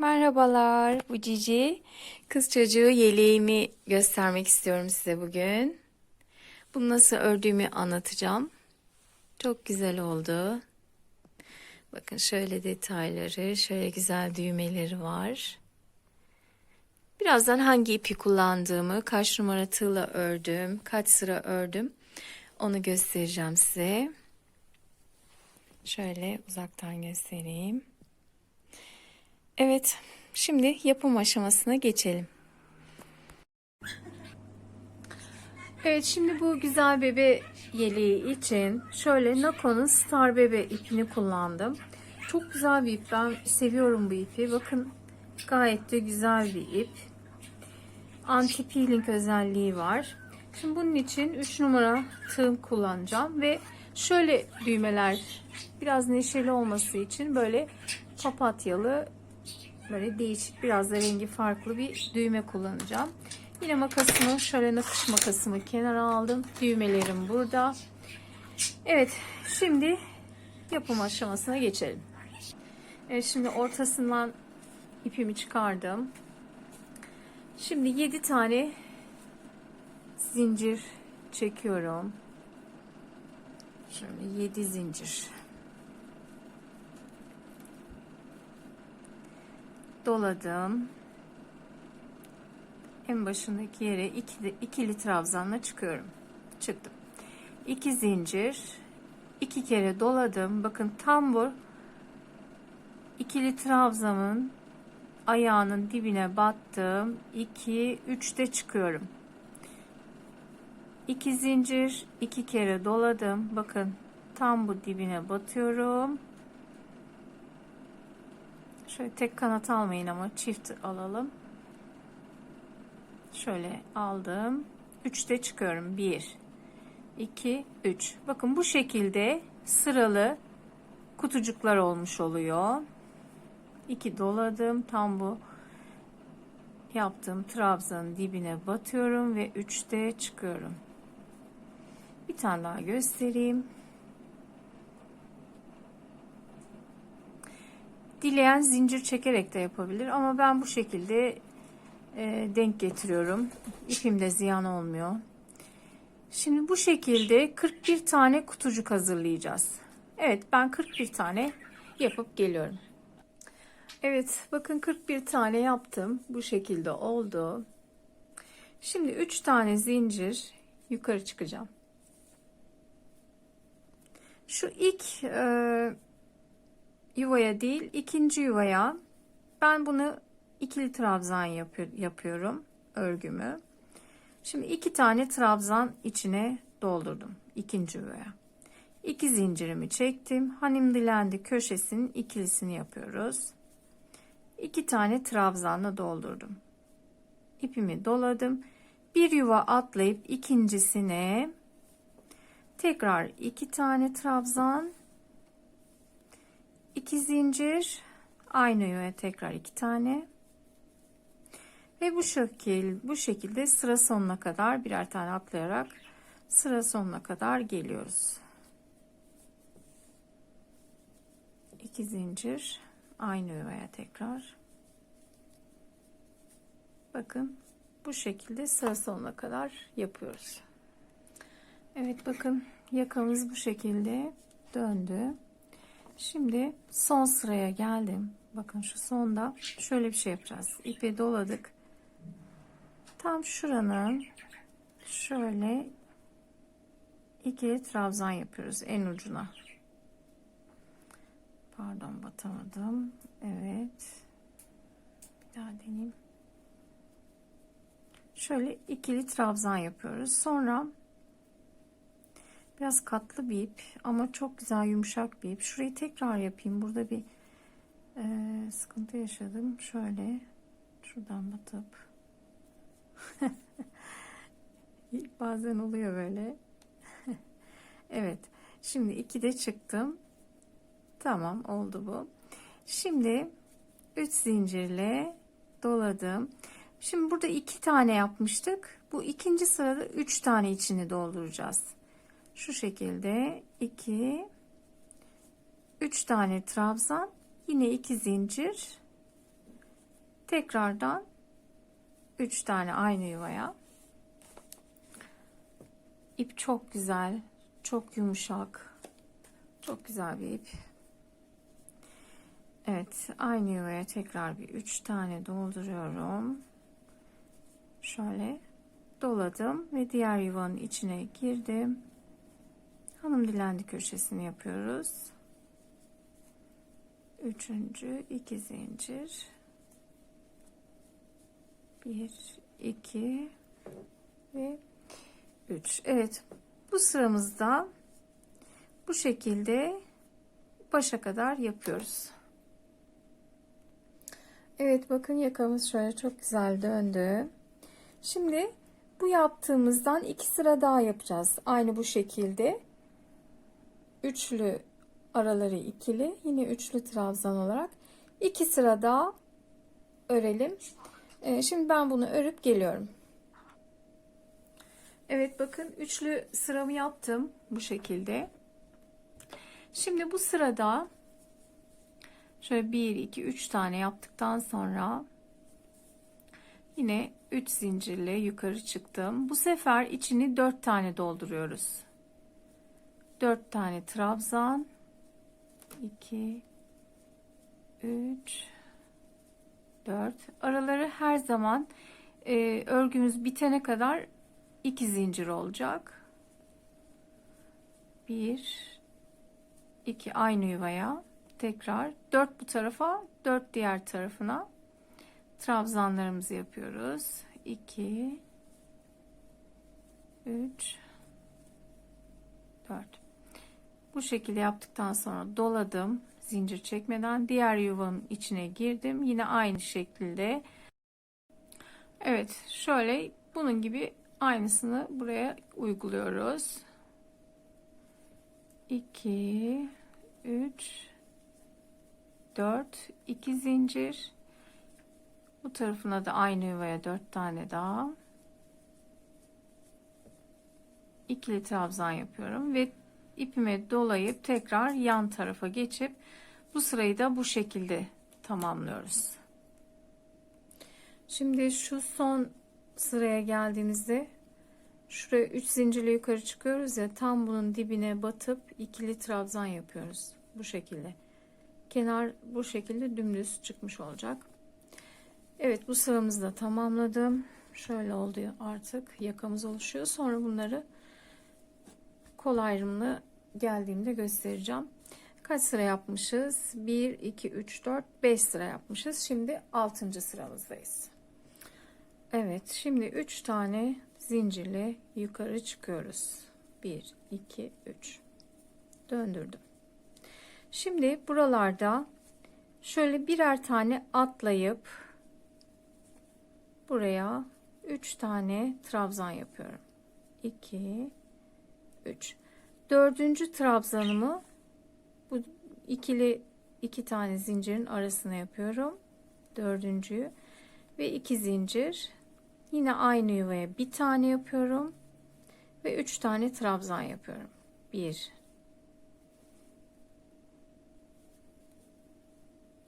Merhabalar, bu Cici. Kız çocuğu yeleğimi göstermek istiyorum size bugün. Bunu nasıl ördüğümü anlatacağım. Çok güzel oldu. Bakın şöyle detayları, şöyle güzel düğmeleri var. Birazdan hangi ipi kullandığımı, kaç numara tığla ördüm, kaç sıra ördüm onu göstereceğim size. Şöyle uzaktan göstereyim. Evet, şimdi yapım aşamasına geçelim. Evet, şimdi bu güzel bebe yeleği için şöyle Nako'nun Star Bebe ipini kullandım. Çok güzel bir ip. Ben seviyorum bu ipi. Bakın gayet de güzel bir ip. Anti peeling özelliği var. Şimdi bunun için 3 numara tığım kullanacağım ve şöyle düğmeler biraz neşeli olması için böyle papatyalı böyle değişik biraz da rengi farklı bir düğme kullanacağım. Yine makasımı şöyle nakış makasımı kenara aldım. Düğmelerim burada. Evet şimdi yapım aşamasına geçelim. Evet şimdi ortasından ipimi çıkardım. Şimdi 7 tane zincir çekiyorum. Şöyle 7 zincir. Doladım. En başındaki yere iki, ikili trabzanla çıkıyorum. Çıktım. 2 zincir. iki kere doladım. Bakın tam bu ikili trabzanın ayağının dibine battım. 2 3'te çıkıyorum. 2 zincir, iki kere doladım. Bakın tam bu dibine batıyorum. Şöyle tek kanat almayın ama çift alalım. Şöyle aldım. 3'te çıkıyorum. 1 2 3. Bakın bu şekilde sıralı kutucuklar olmuş oluyor. 2 doladım. Tam bu yaptığım trabzanın dibine batıyorum ve 3'te çıkıyorum. Bir tane daha göstereyim. Dileyen zincir çekerek de yapabilir ama ben bu şekilde e, denk getiriyorum. İpim de ziyan olmuyor. Şimdi bu şekilde 41 tane kutucuk hazırlayacağız. Evet ben 41 tane yapıp geliyorum. Evet bakın 41 tane yaptım. Bu şekilde oldu. Şimdi 3 tane zincir yukarı çıkacağım. Şu ilk e, yuvaya değil ikinci yuvaya ben bunu ikili trabzan yapıyor, yapıyorum örgümü. Şimdi iki tane trabzan içine doldurdum ikinci yuvaya. İki zincirimi çektim. Hanim dilendi köşesinin ikilisini yapıyoruz. İki tane trabzanla doldurdum. İpimi doladım. Bir yuva atlayıp ikincisine tekrar iki tane trabzan iki zincir aynı yöne tekrar iki tane ve bu şekil bu şekilde sıra sonuna kadar birer tane atlayarak sıra sonuna kadar geliyoruz. İki zincir aynı yuvaya tekrar. Bakın bu şekilde sıra sonuna kadar yapıyoruz. Evet bakın yakamız bu şekilde döndü. Şimdi son sıraya geldim. Bakın şu sonda şöyle bir şey yapacağız. İpi doladık. Tam şuranın şöyle iki trabzan yapıyoruz en ucuna. Pardon batamadım. Evet. Bir daha deneyeyim. Şöyle ikili trabzan yapıyoruz. Sonra biraz katlı bir ip ama çok güzel yumuşak bir ip. Şurayı tekrar yapayım. Burada bir e, sıkıntı yaşadım. Şöyle şuradan batıp bazen oluyor böyle. evet. Şimdi iki de çıktım. Tamam oldu bu. Şimdi 3 zincirle doladım. Şimdi burada iki tane yapmıştık. Bu ikinci sırada üç tane içini dolduracağız. Şu şekilde iki, üç tane trabzan, yine iki zincir, tekrardan 3 tane aynı yuvaya. İp çok güzel, çok yumuşak. Çok güzel bir ip. Evet, aynı yuvaya tekrar bir 3 tane dolduruyorum. Şöyle doladım ve diğer yuvanın içine girdim. Hanım dilendi köşesini yapıyoruz. Üçüncü iki zincir. Bir, iki ve üç. Evet, bu sıramızda bu şekilde başa kadar yapıyoruz. Evet bakın yakamız şöyle çok güzel döndü. Şimdi bu yaptığımızdan iki sıra daha yapacağız. Aynı bu şekilde. Üçlü araları ikili. Yine üçlü trabzan olarak. iki sıra daha örelim. Ee, şimdi ben bunu örüp geliyorum. Evet bakın üçlü sıramı yaptım bu şekilde. Şimdi bu sırada şöyle 1 2 3 tane yaptıktan sonra yine 3 zincirle yukarı çıktım. Bu sefer içini 4 tane dolduruyoruz. 4 tane trabzan 2 3 4 araları her zaman e, örgümüz bitene kadar 2 zincir olacak. 1 2 aynı yuvaya tekrar 4 bu tarafa 4 diğer tarafına trabzanlarımızı yapıyoruz. 2 3 4 bu şekilde yaptıktan sonra doladım zincir çekmeden. Diğer yuvanın içine girdim. Yine aynı şekilde. Evet şöyle bunun gibi aynısını buraya uyguluyoruz. 2 3 4 2 zincir. Bu tarafına da aynı yuvaya 4 tane daha. İkili trabzan yapıyorum ve ipime dolayıp tekrar yan tarafa geçip bu sırayı da bu şekilde tamamlıyoruz. Şimdi şu son sıraya geldiğimizde şuraya 3 zincirle yukarı çıkıyoruz ya tam bunun dibine batıp ikili trabzan yapıyoruz bu şekilde. Kenar bu şekilde dümdüz çıkmış olacak. Evet bu sıramızı da tamamladım. Şöyle oldu artık yakamız oluşuyor. Sonra bunları kol ayrımını geldiğimde göstereceğim. Kaç sıra yapmışız? 1, 2, 3, 4, 5 sıra yapmışız. Şimdi 6. sıramızdayız. Evet şimdi 3 tane zincirle yukarı çıkıyoruz. 1, 2, 3. Döndürdüm. Şimdi buralarda şöyle birer tane atlayıp buraya 3 tane trabzan yapıyorum. 2 3 dördüncü trabzanımı bu ikili iki tane zincirin arasına yapıyorum. Dördüncüyü ve iki zincir yine aynı yuvaya bir tane yapıyorum ve üç tane trabzan yapıyorum. Bir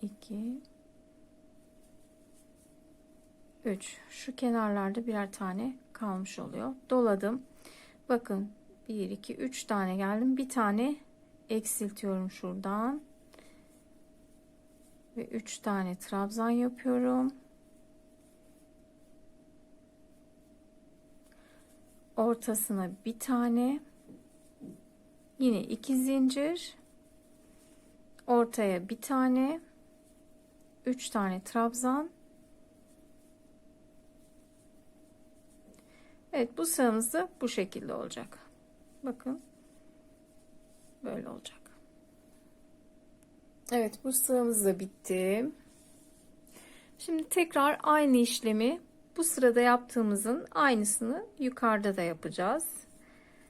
2 3 şu kenarlarda birer tane kalmış oluyor doladım bakın 1 2 3 tane geldim. Bir tane eksiltiyorum şuradan. Ve 3 tane trabzan yapıyorum. Ortasına bir tane. Yine iki zincir. Ortaya bir tane. 3 tane trabzan. Evet bu sıramız da bu şekilde olacak. Bakın. Böyle olacak. Evet bu sıramız da bitti. Şimdi tekrar aynı işlemi bu sırada yaptığımızın aynısını yukarıda da yapacağız.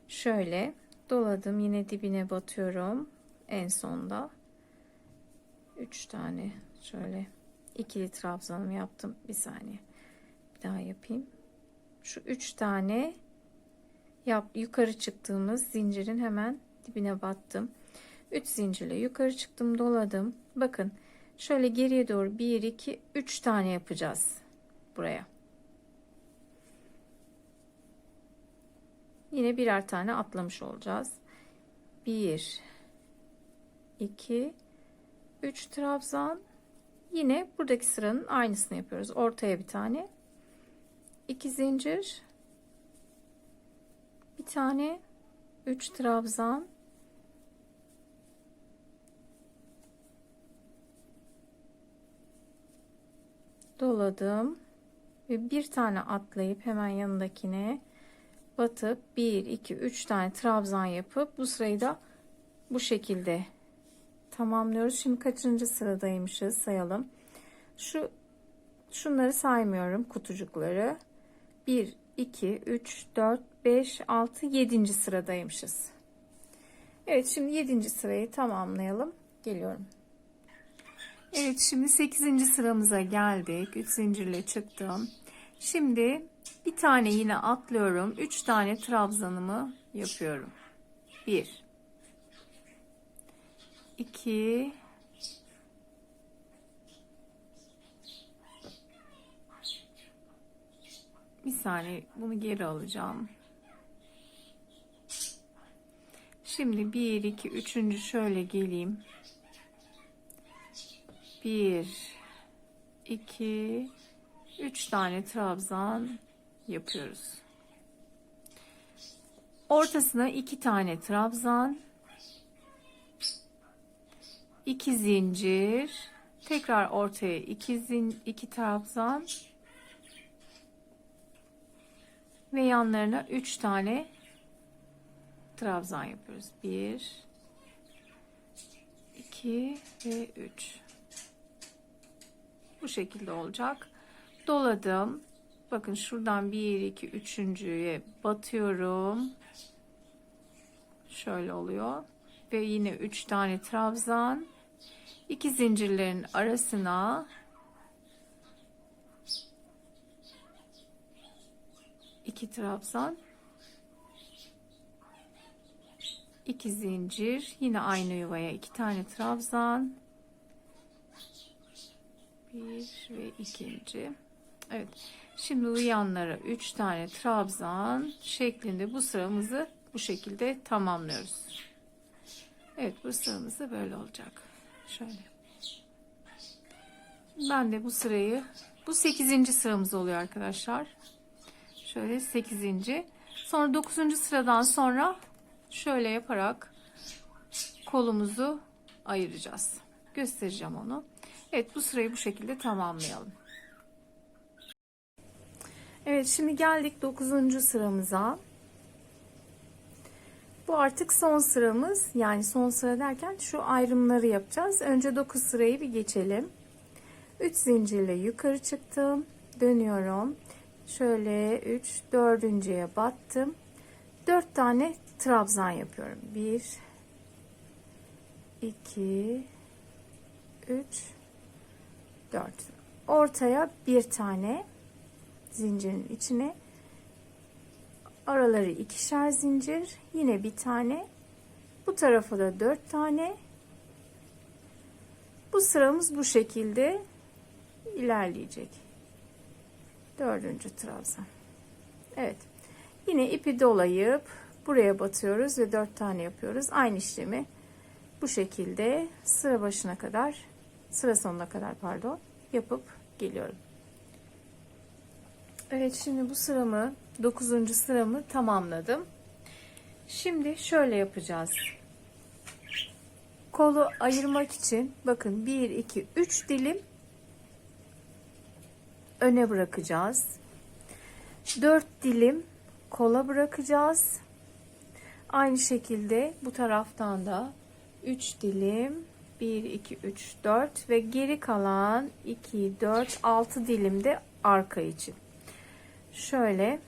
Şöyle doladım yine dibine batıyorum en sonda. 3 tane Şöyle ikili trabzanımı yaptım. Bir saniye. Bir daha yapayım. Şu üç tane yap yukarı çıktığımız zincirin hemen dibine battım. 3 zincirle yukarı çıktım, doladım. Bakın Şöyle geriye doğru 1 2 3 tane yapacağız buraya. Yine birer tane atlamış olacağız. 1 2 3 trabzan. Yine buradaki sıranın aynısını yapıyoruz. Ortaya bir tane. 2 zincir. Bir tane 3 trabzan. Doladım ve bir tane atlayıp hemen yanındakine batıp 1 2 3 tane trabzan yapıp bu sırayı da bu şekilde tamamlıyoruz. Şimdi kaçıncı sıradaymışız sayalım. Şu şunları saymıyorum kutucukları. 1 2 3 4 5 6 7. sıradaymışız. Evet şimdi 7. sırayı tamamlayalım. Geliyorum. Evet şimdi 8. sıramıza geldik. 3 zincirle çıktım. Şimdi bir tane yine atlıyorum. 3 tane trabzanımı yapıyorum. 1 2 Bir saniye bunu geri alacağım. Şimdi 1 2 3. şöyle geleyim. 1 2 3 tane trabzan yapıyoruz. Ortasına 2 tane trabzan 2 zincir tekrar ortaya 2 zin 2 trabzan ve yanlarına 3 tane trabzan yapıyoruz. 1 2 ve 3 bu şekilde olacak. Doladım. Bakın şuradan 1 2 3.'ye batıyorum. Şöyle oluyor. Ve yine 3 tane trabzan. 2 zincirlerin arasına iki trabzan 2 zincir yine aynı yuvaya iki tane trabzan bir ve ikinci Evet şimdi uyanlara üç tane trabzan şeklinde bu sıramızı bu şekilde tamamlıyoruz Evet bu sıramızda böyle olacak şöyle ben de bu sırayı bu 8. sıramız oluyor arkadaşlar şöyle 8. sonra 9. sıradan sonra şöyle yaparak kolumuzu ayıracağız göstereceğim onu Evet bu sırayı bu şekilde tamamlayalım. Evet şimdi geldik 9. sıramıza. Bu artık son sıramız. Yani son sıra derken şu ayrımları yapacağız. Önce 9 sırayı bir geçelim. 3 zincirle yukarı çıktım. Dönüyorum. Şöyle 3 dördüncüye battım. 4 tane trabzan yapıyorum. 1 2 3 4 ortaya bir tane zincirin içine araları ikişer zincir yine bir tane. Bu tarafa da dört tane. Bu sıramız bu şekilde ilerleyecek. Dördüncü trabzan. Evet. Yine ipi dolayıp buraya batıyoruz ve dört tane yapıyoruz aynı işlemi bu şekilde sıra başına kadar sıra sonuna kadar pardon yapıp geliyorum. Evet şimdi bu sıramı 9. sıramı tamamladım. Şimdi şöyle yapacağız. Kolu ayırmak için bakın 1 2 3 dilim öne bırakacağız. 4 dilim kola bırakacağız. Aynı şekilde bu taraftan da 3 dilim 1, 2, 3, 4 ve geri kalan 2, 4, 6 dilim de arka için. Şöyle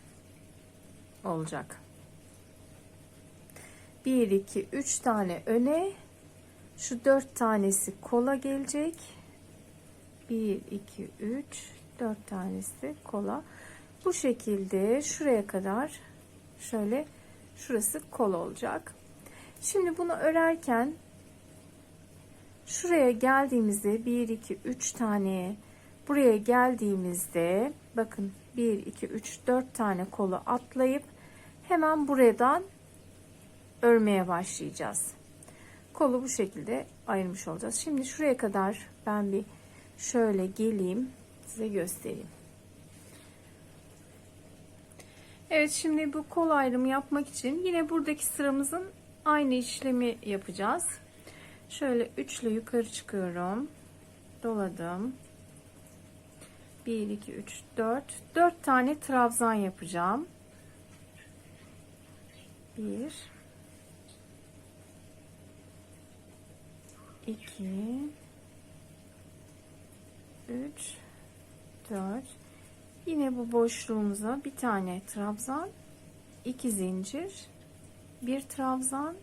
olacak. 1, 2, 3 tane öne. Şu 4 tanesi kola gelecek. 1, 2, 3, 4 tanesi kola. Bu şekilde şuraya kadar şöyle şurası kol olacak. Şimdi bunu örerken Şuraya geldiğimizde 1 2 3 tane buraya geldiğimizde bakın 1 2 3 4 tane kolu atlayıp hemen buradan örmeye başlayacağız. Kolu bu şekilde ayırmış olacağız. Şimdi şuraya kadar ben bir şöyle geleyim size göstereyim. Evet şimdi bu kol ayrımı yapmak için yine buradaki sıramızın aynı işlemi yapacağız. Şöyle üçle yukarı çıkıyorum. Doladım. 1 2 3 4 4 tane trabzan yapacağım. 1 2 3 4 Yine bu boşluğumuza bir tane trabzan, iki zincir, bir trabzan.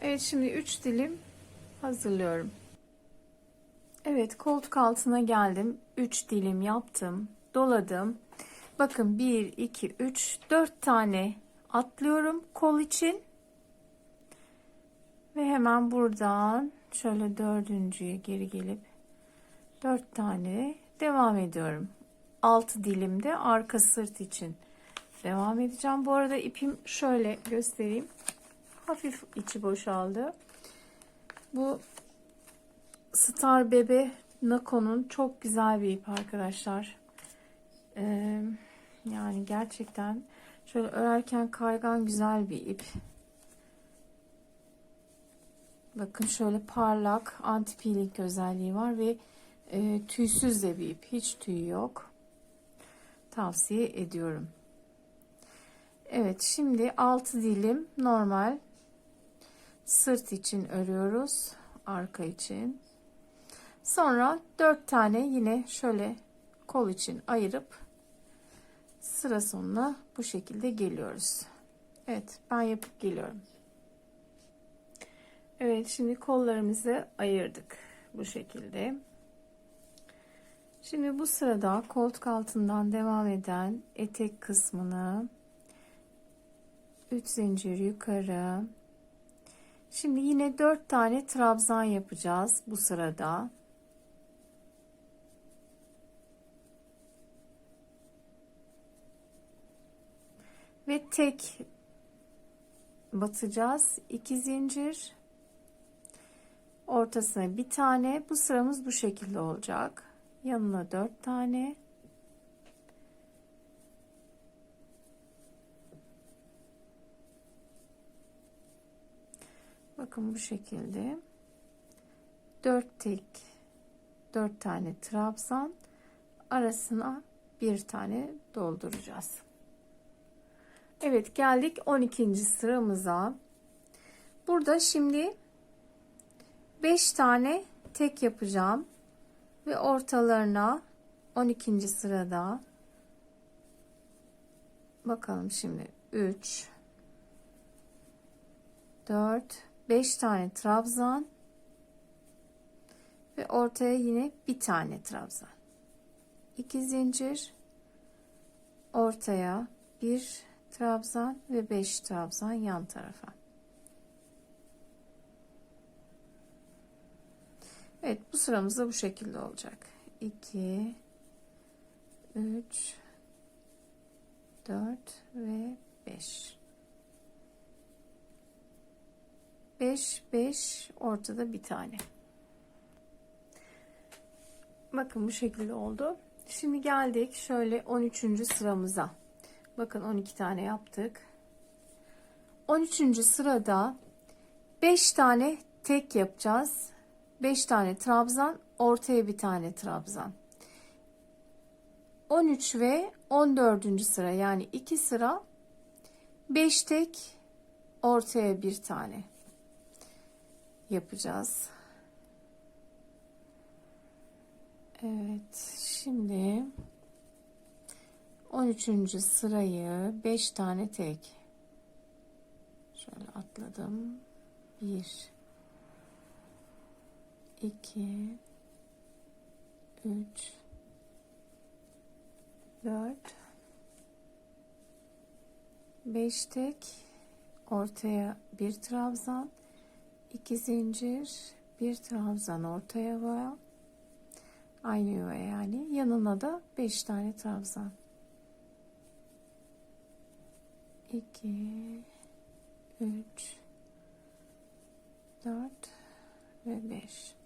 Evet şimdi 3 dilim hazırlıyorum. Evet koltuk altına geldim. 3 dilim yaptım. Doladım. Bakın 1 2 3 4 tane atlıyorum kol için. Ve hemen buradan şöyle dördüncüye geri gelip 4 tane devam ediyorum. 6 dilimde arka sırt için devam edeceğim. Bu arada ipim şöyle göstereyim. Hafif içi boşaldı. Bu Star Bebe Nako'nun çok güzel bir ip arkadaşlar. Ee, yani gerçekten şöyle örerken kaygan güzel bir ip. Bakın şöyle parlak anti peeling özelliği var ve e, tüysüz de bir ip. Hiç tüy yok tavsiye ediyorum. Evet şimdi 6 dilim normal sırt için örüyoruz. Arka için. Sonra 4 tane yine şöyle kol için ayırıp sıra sonuna bu şekilde geliyoruz. Evet ben yapıp geliyorum. Evet şimdi kollarımızı ayırdık bu şekilde. Şimdi bu sırada koltuk altından devam eden etek kısmını 3 zincir yukarı. Şimdi yine 4 tane trabzan yapacağız bu sırada. Ve tek batacağız. 2 zincir. Ortasına bir tane. Bu sıramız bu şekilde olacak yanına dört tane. Bakın bu şekilde. Dört tek dört tane trabzan. Arasına bir tane dolduracağız. Evet geldik 12. sıramıza. Burada şimdi 5 tane tek yapacağım ve ortalarına 12. sırada. Bakalım şimdi. 3 4 5 tane trabzan. Ve ortaya yine bir tane trabzan. 2 zincir. Ortaya bir trabzan ve 5 trabzan yan tarafa Evet bu sıramız da bu şekilde olacak. 2 3 4 ve 5 5 5 ortada bir tane. Bakın bu şekilde oldu. Şimdi geldik şöyle 13. sıramıza. Bakın 12 tane yaptık. 13. sırada 5 tane tek yapacağız. 5 tane trabzan, ortaya bir tane trabzan. 13 ve 14. sıra yani 2 sıra 5 tek ortaya bir tane yapacağız. Evet, şimdi 13. sırayı 5 tane tek şöyle atladım. 1 2 3 4 5 tek ortaya bir trabzan. 2 zincir bir trabzan ortaya yuvaya aynı yuvaya yani. Yanına da 5 tane trabzan. 2 3 4 ve 5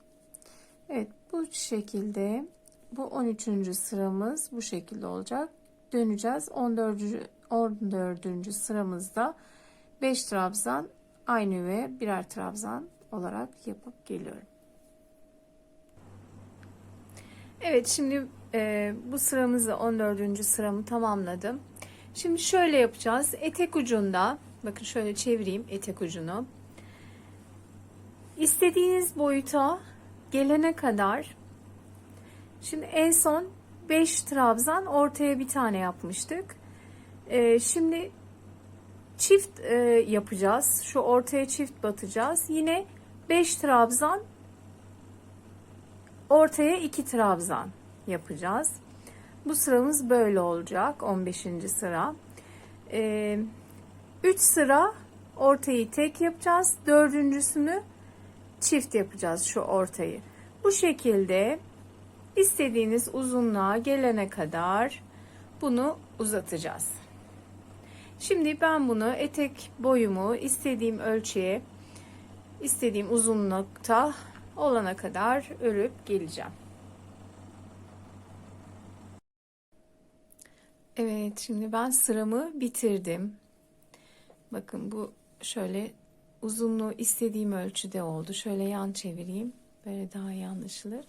Evet bu şekilde bu 13. sıramız bu şekilde olacak döneceğiz 14. 14. sıramızda 5 trabzan aynı ve birer trabzan olarak yapıp geliyorum. Evet şimdi e, bu sıramızı 14. sıramı tamamladım. Şimdi şöyle yapacağız. Etek ucunda bakın şöyle çevireyim etek ucunu. İstediğiniz boyuta gelene kadar şimdi en son 5 trabzan ortaya bir tane yapmıştık. E, şimdi çift e, yapacağız. Şu ortaya çift batacağız. Yine 5 trabzan ortaya 2 trabzan yapacağız. Bu sıramız böyle olacak. 15. sıra. 3 e, sıra ortayı tek yapacağız. Dördüncüsünü çift yapacağız şu ortayı. Bu şekilde istediğiniz uzunluğa gelene kadar bunu uzatacağız. Şimdi ben bunu etek boyumu istediğim ölçüye, istediğim uzunlukta olana kadar örüp geleceğim. Evet, şimdi ben sıramı bitirdim. Bakın bu şöyle uzunluğu istediğim ölçüde oldu. Şöyle yan çevireyim. Böyle daha iyi anlaşılır.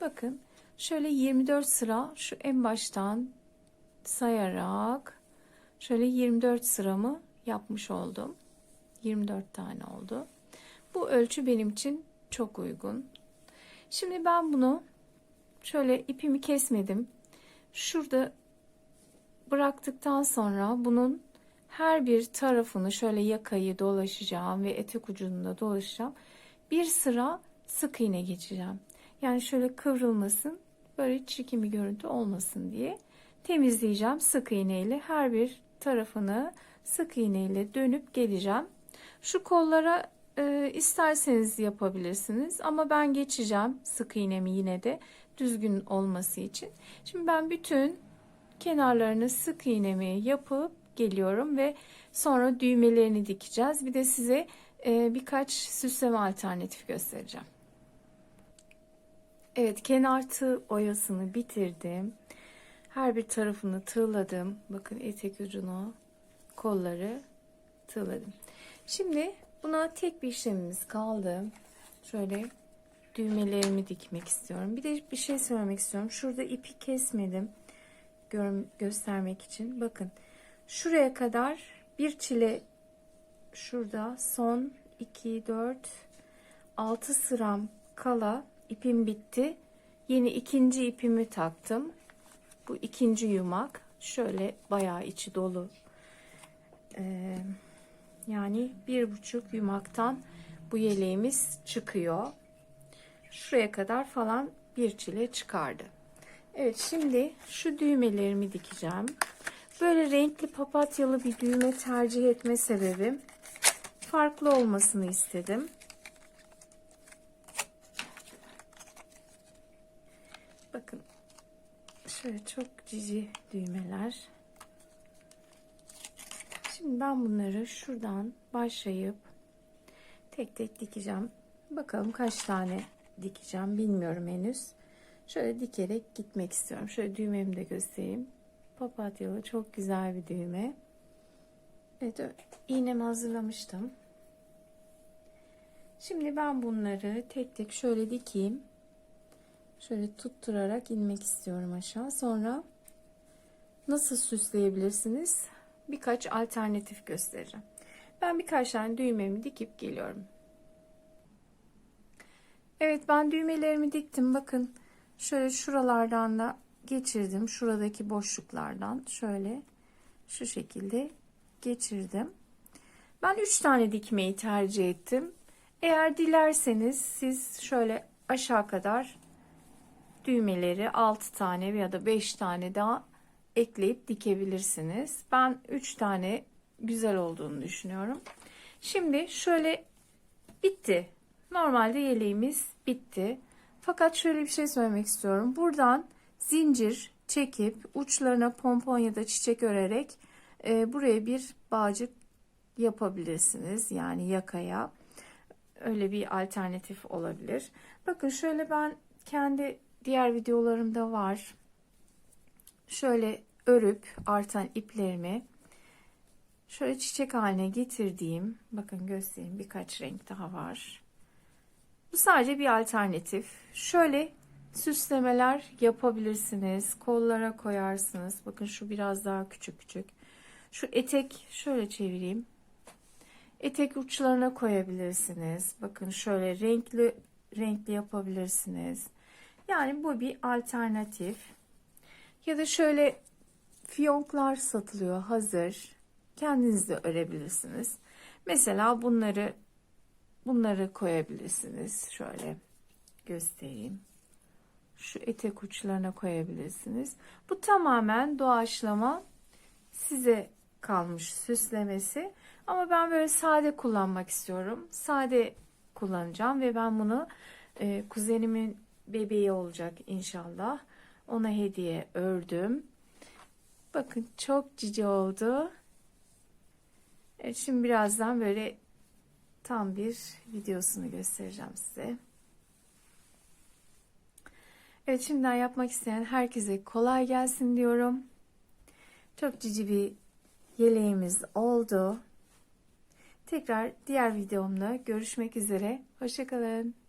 Bakın şöyle 24 sıra şu en baştan sayarak Şöyle 24 sıramı yapmış oldum. 24 tane oldu. Bu ölçü benim için çok uygun. Şimdi ben bunu şöyle ipimi kesmedim. Şurada bıraktıktan sonra bunun her bir tarafını şöyle yakayı dolaşacağım ve etek ucunda dolaşacağım. Bir sıra sık iğne geçeceğim. Yani şöyle kıvrılmasın, böyle çirkin bir görüntü olmasın diye temizleyeceğim sık iğne ile her bir tarafını sık iğne ile dönüp geleceğim. Şu kollara e, isterseniz yapabilirsiniz ama ben geçeceğim sık iğnemi yine de düzgün olması için. Şimdi ben bütün kenarlarını sık iğnemi yapıp geliyorum ve sonra düğmelerini dikeceğiz. Bir de size e, birkaç süsleme alternatif göstereceğim. Evet kenar tığ oyasını bitirdim. Her bir tarafını tığladım. Bakın etek ucunu, kolları tığladım. Şimdi buna tek bir işlemimiz kaldı. Şöyle düğmelerimi dikmek istiyorum. Bir de bir şey söylemek istiyorum. Şurada ipi kesmedim. Gör, göstermek için. Bakın şuraya kadar bir çile şurada son 2 4 6 sıram kala ipim bitti. Yeni ikinci ipimi taktım. Bu ikinci yumak. Şöyle bayağı içi dolu. Ee, yani bir buçuk yumaktan bu yeleğimiz çıkıyor. Şuraya kadar falan bir çile çıkardı. Evet şimdi şu düğmelerimi dikeceğim. Böyle renkli papatyalı bir düğme tercih etme sebebim farklı olmasını istedim. Bakın Şöyle çok cici düğmeler. Şimdi ben bunları şuradan başlayıp tek tek dikeceğim. Bakalım kaç tane dikeceğim bilmiyorum henüz. Şöyle dikerek gitmek istiyorum. Şöyle düğmemi de göstereyim. Papatyalı çok güzel bir düğme. Evet iğnemi hazırlamıştım. Şimdi ben bunları tek tek şöyle dikeyim şöyle tutturarak inmek istiyorum aşağı. Sonra nasıl süsleyebilirsiniz? Birkaç alternatif göstereceğim. Ben birkaç tane düğmemi dikip geliyorum. Evet ben düğmelerimi diktim. Bakın şöyle şuralardan da geçirdim. Şuradaki boşluklardan şöyle şu şekilde geçirdim. Ben 3 tane dikmeyi tercih ettim. Eğer dilerseniz siz şöyle aşağı kadar düğmeleri 6 tane ya da 5 tane daha ekleyip dikebilirsiniz. Ben 3 tane güzel olduğunu düşünüyorum. Şimdi şöyle bitti. Normalde yeleğimiz bitti. Fakat şöyle bir şey söylemek istiyorum. Buradan zincir çekip uçlarına pompon ya da çiçek örerek e, buraya bir bağcık yapabilirsiniz. Yani yakaya. Öyle bir alternatif olabilir. Bakın şöyle ben kendi diğer videolarımda var. Şöyle örüp artan iplerimi şöyle çiçek haline getirdiğim bakın göstereyim birkaç renk daha var. Bu sadece bir alternatif. Şöyle süslemeler yapabilirsiniz. Kollara koyarsınız. Bakın şu biraz daha küçük küçük. Şu etek şöyle çevireyim. Etek uçlarına koyabilirsiniz. Bakın şöyle renkli renkli yapabilirsiniz. Yani bu bir alternatif. Ya da şöyle fiyonklar satılıyor hazır. Kendiniz de örebilirsiniz. Mesela bunları bunları koyabilirsiniz. Şöyle göstereyim. Şu etek uçlarına koyabilirsiniz. Bu tamamen doğaçlama size kalmış süslemesi. Ama ben böyle sade kullanmak istiyorum. Sade kullanacağım ve ben bunu e, kuzenimin bebeği olacak inşallah. Ona hediye ördüm. Bakın çok cici oldu. Evet, şimdi birazdan böyle tam bir videosunu göstereceğim size. Evet şimdiden yapmak isteyen herkese kolay gelsin diyorum. Çok cici bir yeleğimiz oldu. Tekrar diğer videomda görüşmek üzere. Hoşçakalın.